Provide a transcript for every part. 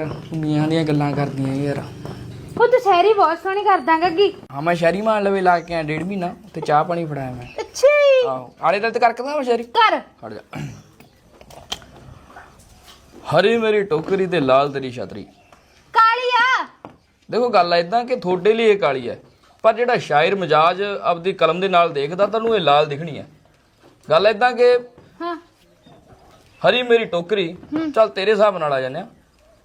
ਮੀਆਂ ਦੀਆਂ ਗੱਲਾਂ ਕਰਦੀਆਂ ਯਾਰ। ਉਹ ਤੂੰ ਸ਼ਾਇਰੀ ਬਹੁਤ ਸੋਹਣੀ ਕਰਦਾ ਗੱਗੀ ਹਾਂ ਮੈਂ ਸ਼ਹਿਰੀ ਮਾਨ ਲਵੇ ਲਾ ਕੇ ਆ ਡੇਢ ਮਹੀਨਾ ਤੇ ਚਾਹ ਪਾਣੀ ਫੜਾਇਆ ਮੈਂ। ਅੱਛਾ ਆਹੋ ਆਲੇ ਦਲ ਤੇ ਕਰਕੇ ਤਾਂ ਮੈਂ ਸ਼ਹਿਰੀ? ਕਰ। ਖੜ ਜਾ। ਹਰੀ ਮੇਰੀ ਟੋਕਰੀ ਤੇ ਲਾਲ ਤੇਰੀ ਛਤਰੀ। ਕਾਲੀਆ ਦੇਖੋ ਗੱਲ ਐਦਾਂ ਕਿ ਤੁਹਾਡੇ ਲਈ ਇਹ ਕਾਲੀ ਹੈ ਪਰ ਜਿਹੜਾ ਸ਼ਾਇਰ ਮਜਾਜ ਆਪਦੀ ਕਲਮ ਦੇ ਨਾਲ ਦੇਖਦਾ ਤੁਹਾਨੂੰ ਇਹ ਲਾਲ ਦਿਖਣੀ ਹੈ ਗੱਲ ਐਦਾਂ ਕਿ ਹਾਂ। ਹਰੀ ਮੇਰੀ ਟੋਕਰੀ ਚੱਲ ਤੇਰੇ ਹਿਸਾਬ ਨਾਲ ਆ ਜਾਂਦੇ ਆ।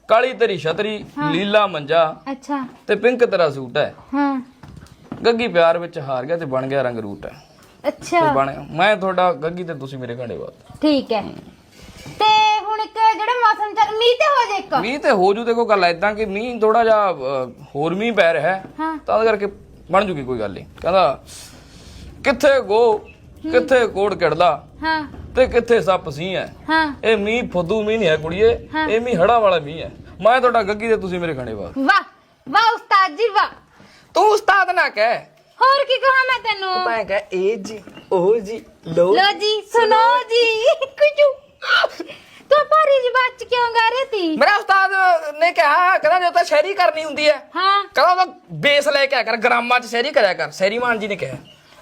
ਕਾਲੀ ਤੇਰੀ ਛਤਰੀ ਲੀਲਾ ਮੰਜਾ ਅੱਛਾ। ਤੇ ਪਿੰਕ ਤੇਰਾ ਸੂਟ ਹੈ। ਹਾਂ। ਗੱਗੀ ਪਿਆਰ ਵਿੱਚ ਹਾਰ ਗਿਆ ਤੇ ਬਣ ਗਿਆ ਰੰਗ ਰੂਟ ਹੈ। ਤੇ ਅੱਛਾ ਬਣ ਮੈਂ ਤੁਹਾਡਾ ਗੱਗੀ ਤੇ ਤੁਸੀਂ ਮੇਰੇ ਘੰਡੇ ਬਾਅਦ ਠੀਕ ਹੈ। ਤੇ ਹੁਣ ਇੱਕ ਜਿਹੜਾ ਮੌਸਮ ਚੱਲ ਮੀਂਹ ਤੇ ਹੋ ਜਾ ਇੱਕ? ਮੀਂਹ ਤੇ ਹੋ ਜੂ ਦੇਖੋ ਗੱਲ ਐਦਾਂ ਕਿ ਮੀਂਹ ਥੋੜਾ ਜਿਹਾ ਹੋਰ ਮੀਂਹ ਪੈ ਰਿਹਾ ਹੈ। ਤਾਂ ਕਰਕੇ ਬਣ ਜੂਗੀ ਕੋਈ ਗੱਲ ਨਹੀਂ ਕਹਿੰਦਾ ਕਿੱਥੇ ਗੋ ਕਿੱਥੇ ਕੋੜ ਕਿੜਦਾ? ਹਾਂ। ਤੇ ਕਿੱਥੇ ਸੱਪ ਸੀ ਹੈ? ਹਾਂ। ਇਹ ਮੀਂਹ ਫੁੱਦੂ ਮੀਂਹ ਨਹੀਂ ਹੈ ਕੁੜੀਏ। ਇਹ ਮੀਂਹ ਹੜਾ ਵਾਲਾ ਮੀਂਹ ਹੈ। ਮੈਂ ਤੁਹਾਡਾ ਗੱਗੀ ਤੇ ਤੁਸੀਂ ਮੇਰੇ ਘੰਡੇ ਬਾਅਦ ਵਾਹ ਵਾਹ ਉਸਤਾਦ ਜੀ ਵਾਹ। ਤੂੰ ਉਸਤਾਦ ਨਾ ਕਹਿ। ਹੋਰ ਕੀ ਕਹਾਂ ਮੈਂ ਤੈਨੂੰ? ਮੈਂ ਕਹਿ ਇਹ ਜੀ ਉਹ ਜੀ ਲੋ ਲੋ ਜੀ ਸੁਣੋ ਜੀ। ਕੁਝੂ ਤੂੰ ਭਾਰੀ ਜੀ ਬਾਤ ਚ ਕਿਉਂ ਗਾ ਰਹੀ ਤੀ ਮੇਰਾ ਉਸਤਾਦ ਨੇ ਕਿਹਾ ਕਹਿੰਦਾ ਜੇ ਤਾਂ ਸ਼ਹਿਰੀ ਕਰਨੀ ਹੁੰਦੀ ਹੈ ਹਾਂ। ਕਹਿੰਦਾ ਉਹ ਬੇਸ ਲੈ ਕੇ ਆ ਕਰ ਗ੍ਰਾਮਾਂ 'ਚ ਸ਼ਹਿਰੀ ਕਰਿਆ ਕਰ ਸ਼ਹਿਰੀ ਮਾਨ ਜੀ ਨੇ ਕਿਹਾ।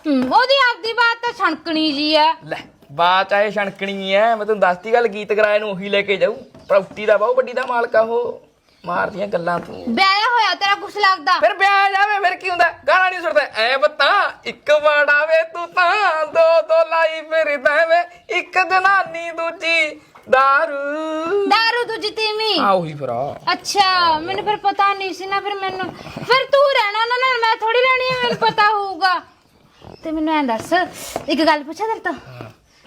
ਹਮ, ਉਹਦੀ ਆਪਦੀ ਬਾਤ ਤਾਂ ਛਣਕਣੀ ਜੀ ਆ। ਲੈ ਬਾਤ ਚਾਹੇ ਛਣਕਣੀ ਐ ਮੈਂ ਤੈਨੂੰ ਦੱਸਤੀ ਗੱਲ ਗੀਤ ਗਰਾਏ ਨੂੰ ਉਹੀ ਲੈ ਕੇ ਜਾਊ। ਪ੍ਰਾਪਰਟੀ ਦਾ ਬਹੁਤ ਵੱਡੀ ਦਾ ਮਾਲਕ ਆ ਉਹ। ਮਾਰਦੀਆਂ ਗੱਲਾਂ ਤੂੰ। ਵਿਆਹਿਆ ਹੋਇਆ ਤੇਰਾ ਕੁਛ ਲੱਗਦਾ। ਫਿਰ ਵਿਆਹ ਜਾਵੇ ਫਿਰ ਕੀ ਹੁੰਦਾ? ਗਾਣਾ ਨਹੀਂ ਸੁਣਦਾ ਐ ਬੱਤਾ ਇੱਕ ਵਾੜਾਵੇ ਤੂੰ ਤਾਂ ਦੋ ਦੋ ਲਾਈ ਫਿਰਦਾ ਵੇ ਇੱਕ ਜਨਾਨੀ ਦੂਜੀ ਦਾਰੂ। ਦਾਰੂ ਦੂਜੀ ਤੀਵੀਂ। ਆ ਉਹੀ ਫਿਰ ਆ। ਅੱਛਾ ਮੈਨੂੰ ਫਿਰ ਪਤਾ ਨਹੀਂ ਸੀ ਨਾ ਫਿਰ ਮੈਨੂੰ ਫਿਰ ਤੂੰ ਰਹਿਣਾ ਉਹਨਾਂ ਨਾਲ ਮੈਂ ਥੋੜੀ ਰਹਿਣੀ ਹੈ ਮੈਨੂੰ ਪਤਾ ਹੋਊਗਾ। ਤੇ ਮੈਨੂੰ ਐਂ ਦੱਸ ਇੱਕ ਗੱਲ ਪੁੱਛਾਂ ਤੇਰੇ ਤੋਂ?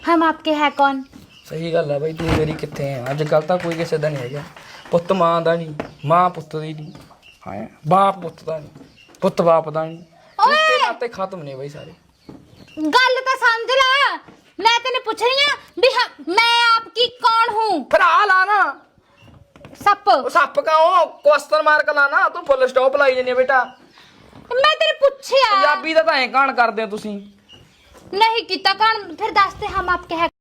ਹਮ ਆਪਕੇ ਹੈ ਕੌਣ? ਸਹੀ ਗੱਲ ਆ ਬਈ ਤੂੰ ਮੇਰੀ ਕਿੱਥੇ ਆ ਅੱਜ ਕੱਲ ਤਾਂ ਕੋਈ ਕਿਸੇ ਦਾ ਨਹੀਂ ਹੈਗਾ। ਪੁੱਤ ਮਾਂ ਦਾ ਨਹੀਂ ਮਾਂ ਪੁੱਤ ਦੀ ਨਹੀਂ। ਹਾਂ। ਬਾਪ ਪੁੱਤ ਦਾ ਨਹੀਂ ਪੁੱਤ ਬਾਪ ਦਾ ਨਹੀਂ। ਰਿਸ਼ਤੇ ਨਾਤੇ ਖਤਮ ਨੇ ਬਈ ਸਾਰੇ। ਗੱਲ ਤਾਂ ਸਮਝ ਲੈ। ਮੈਂ ਤੈਨੂੰ ਪੁੱਛ ਰਹੀ ਹਾਂ ਵੀ ਹਾਂ, ਮੈਂ ਆਪਕੀ ਕੌਣ ਹੂੰ? ਫਿਰ ਆ ਲਾ ਨਾ। ਸੱਪ। ਉਹ ਸੱਪ ਕਾਉ? ਕੁਐਸਚਨ ਮਾਰਕ ਲਾ ਨਾ ਤੂੰ ਫੁੱਲ ਸਟਾਪ ਲਾਈ ਜੰਨੀ ਬੇਟਾ। ਮੈਂ ਤੈਨੂੰ ਪੁੱਛਿਆ। ਪੰਜਾਬੀ ਦਾ ਤਾਂ ਐਂ ਕਾਣ ਕਰਦੇ ਹੋ ਤੁਸੀਂ। ਨਹੀਂ ਕੀਤਾ ਕੌਣ ਫਿਰ ਦੱਸ ਤੇ ਹਮ ਆਪਕੇ